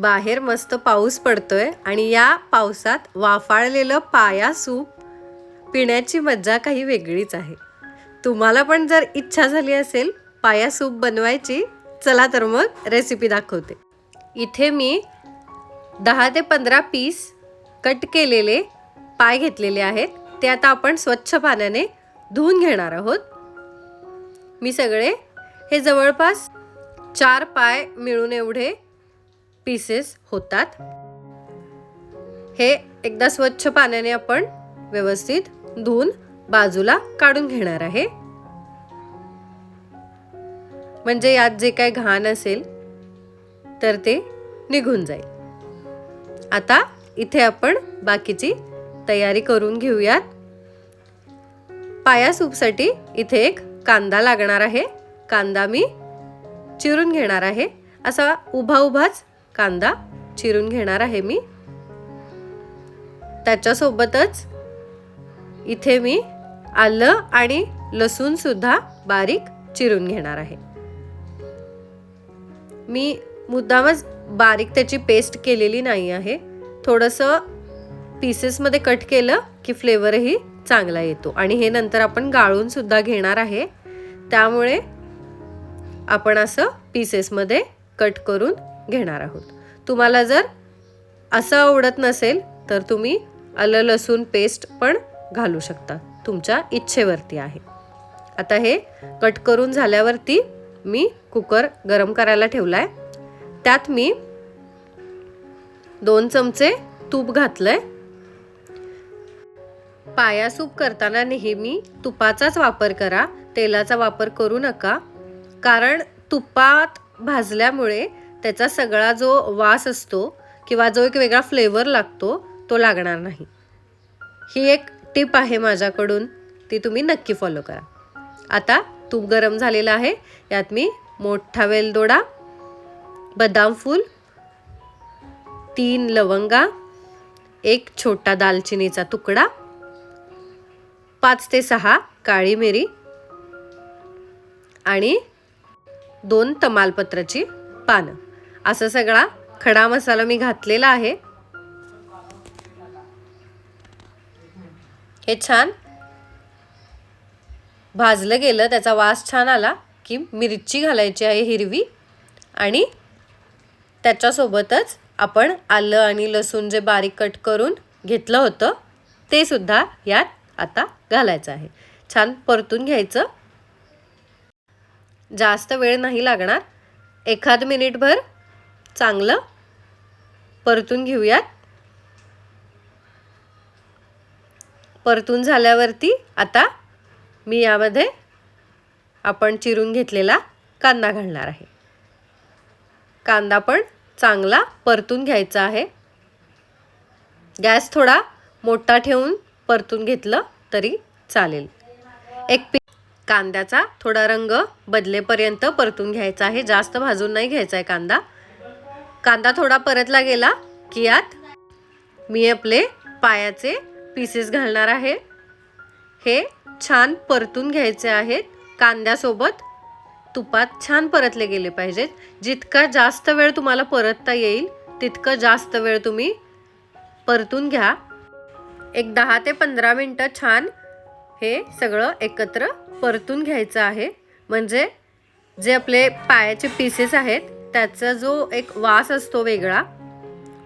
बाहेर मस्त पाऊस पडतोय आणि या पावसात वाफाळलेलं पाया सूप पिण्याची मज्जा काही वेगळीच आहे. तुम्हाला पण जर इच्छा झाली असेल पाया सूप बनवायची चला तर मग रेसिपी दाखवते. इथे मी दहा ते पंधरा पीस कट केलेले पाय घेतलेले आहेत. ते आता आपण स्वच्छ पाण्याने धुवून घेणार आहोत. मी सगळे हे जवळपास चार पाय मिळून एवढे पीसेस होतात. हे एकदा स्वच्छ पाण्याने आपण व्यवस्थित धुवून बाजूला काढून घेणार आहे. म्हणजे यात जे काही घाण असेल तर ते निघून जाईल. आता इथे आपण बाकीची तयारी करून घेऊयात. पाया सूपसाठी इथे एक कांदा लागणार आहे. कांदा मी चिरून घेणार आहे. असा उभा उभाच कांदा चिरून घेणार आहे मी. त्याच्यासोबतच इथे मी आलं आणि लसूणसुद्धा बारीक चिरून घेणार आहे. मी मुद्दामच बारीक त्याची पेस्ट केलेली नाही आहे. थोडंसं पीसेसमध्ये कट केलं की फ्लेवरही चांगला येतो. आणि हे नंतर आपण गाळून सुद्धा घेणार आहे. त्यामुळे आपण असं पीसेसमध्ये कट करून घेणार आहोत. तुम्हाला जर असं आवडत नसेल तर तुम्ही आलं लसूण पेस्ट पण घालू शकता. तुमच्या इच्छेवरती आहे. आता हे कट करून झाल्यावरती मी कुकर गरम करायला ठेवला आहे त्यात मी दोन चमचे तूप घातलंय. पाया सूप करताना नेहमी तुपाचाच वापर करा. तेलाचा वापर करू नका. कारण तुपात भाजल्यामुळे त्याचा सगळा जो वास असतो किंवा जो एक वेगळा फ्लेवर लागतो तो लागणार नाही. ही एक टिप आहे माझ्याकडून ती तुम्ही नक्की फॉलो करा. आता तूप गरम झालेलं आहे यात मी मोठा वेलदोडा बदाम फूल तीन लवंगा एक छोटा दालचिनीचा तुकडा पाच ते सहा काळी मिरी आणि दोन तमालपत्राची पानं. असं सगळा खडा मसाला मी घातलेला आहे. हे छान भाजलं गेलं त्याचा वास छान आला की मिरची घालायची आहे हिरवी आणि त्याच्यासोबतच आपण आलं आणि लसूण जे बारीक कट करून घेतलं होतं ते सुद्धा यात आता घालायचं आहे. छान परतून घ्यायचं. जास्त वेळ नाही लागणार. एखाद मिनिटभर चांगलं. परतून घेऊयात. परतून झाल्यावरती आता मी यामध्ये आपण चिरून घेतलेला कांदा घालणार आहे. कांदा पण चांगला परतून घ्यायचा आहे. गॅस थोडा मोठा ठेवून परतून घेतलं तरी चालेल. एक पी कांद्याचा थोडा रंग बदलेपर्यंत परतून घ्यायचा आहे. जास्त भाजून नाही घ्यायचा आहे कांदा. कांदा थोडा परतला गेला की यात मी आपले पायाचे पीसेस घालणार आहे. हे छान परतून घ्यायचे आहेत. कांद्यासोबत तुपात छान परतले गेले पाहिजेत. जितका जास्त वेळ तुम्हाला परतता येईल तितकं जास्त वेळ तुम्ही परतून घ्या. एक दहा ते पंधरा मिनटं छान हे सगळं एकत्र परतून घ्यायचं आहे. म्हणजे जे आपले पायाचे पीसेस आहेत त्याचा जो एक वास असतो वेगळा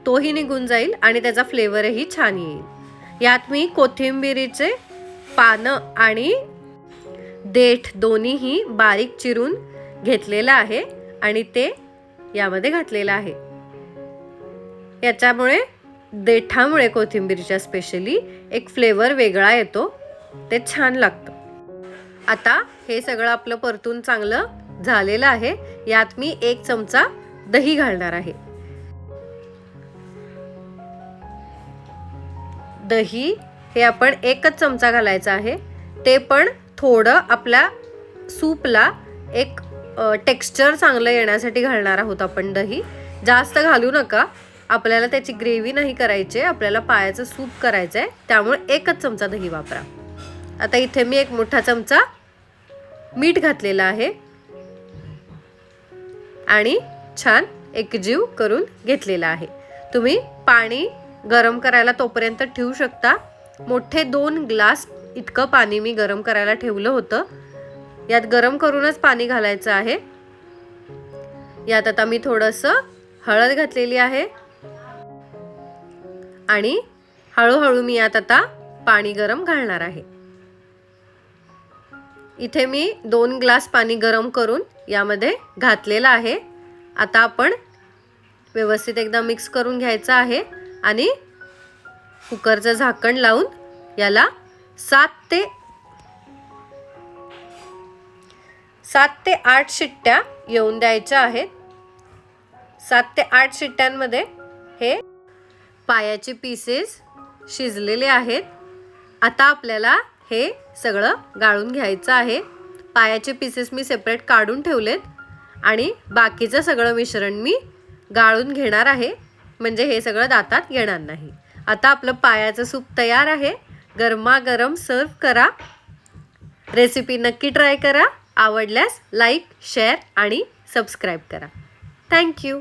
तोही निघून जाईल आणि त्याचा फ्लेवरही छान येईल. यात मी कोथिंबिरीचे पानं आणि देठ दोन्हीही बारीक चिरून घेतलेलं आहे आणि ते यामध्ये घातलेलं आहे. याच्यामुळे देठामुळे कोथिंबीरच्या स्पेशली एक फ्लेवर वेगळा येतो ते छान लागतं. आता हे सगळं आपलं परतून चांगलं झालेलं आहे. यात मी एक चमचा दही घालणार आहे. दही हे आपण एकच चमचा घालायचा आहे. ते पण थोडं आपल्या सूपला एक टेक्स्चर चांगलं येण्यासाठी घालणार आहोत आपण दही. जास्त घालू नका. आपल्याला त्याची ग्रेव्ही नाही करायची आहे. आपल्याला पायाचं सूप करायचं आहे. त्यामुळे एकच चमचा दही वापरा. आता इथे मी एक मोठा चमचा मीठ घातलेलं आहे. आणि छान एकजीव करून घेतलेला आहे. तुम्ही पाणी गरम करायला तोपर्यंत ठेवू शकता. मोठे दोन ग्लास इतकं पाणी मी गरम करायला ठेवलं होतं. यात गरम करूनच पाणी घालायचं आहे. यात आता मी थोडंसं हळद घातलेली आहे. आणि हळूहळू मी यात आता पाणी गरम घालणार आहे. इथे मी दोन ग्लास पाणी गरम करून यामध्ये घातलेलं आहे. आता आपण व्यवस्थित एकदा मिक्स करून घ्यायचं आहे आणि कुकरचं झाकण लावून याला सात ते सात ते आठ शिट्ट्या येऊन द्यायच्या आहेत. सात ते आठ शिट्ट्यांमध्ये हे पायाचे पीसेस शिजलेले आहेत. आता आपल्याला हे सगळं गाळून घ्यायचं आहे. पायाचे पीसेस मी सेपरेट काढून ठेवलेत. आणि बाकीचं सगळं मिश्रण मी गाळून घेणार आहे. म्हणजे हे सगळं दातात येणार नाही. आता आपलं पायाचं सूप तयार आहे. गरमागरम सर्व करा. रेसिपी नक्की ट्राय करा. आवडल्यास लाईक शेअर आणि सबस्क्राईब करा. Thank you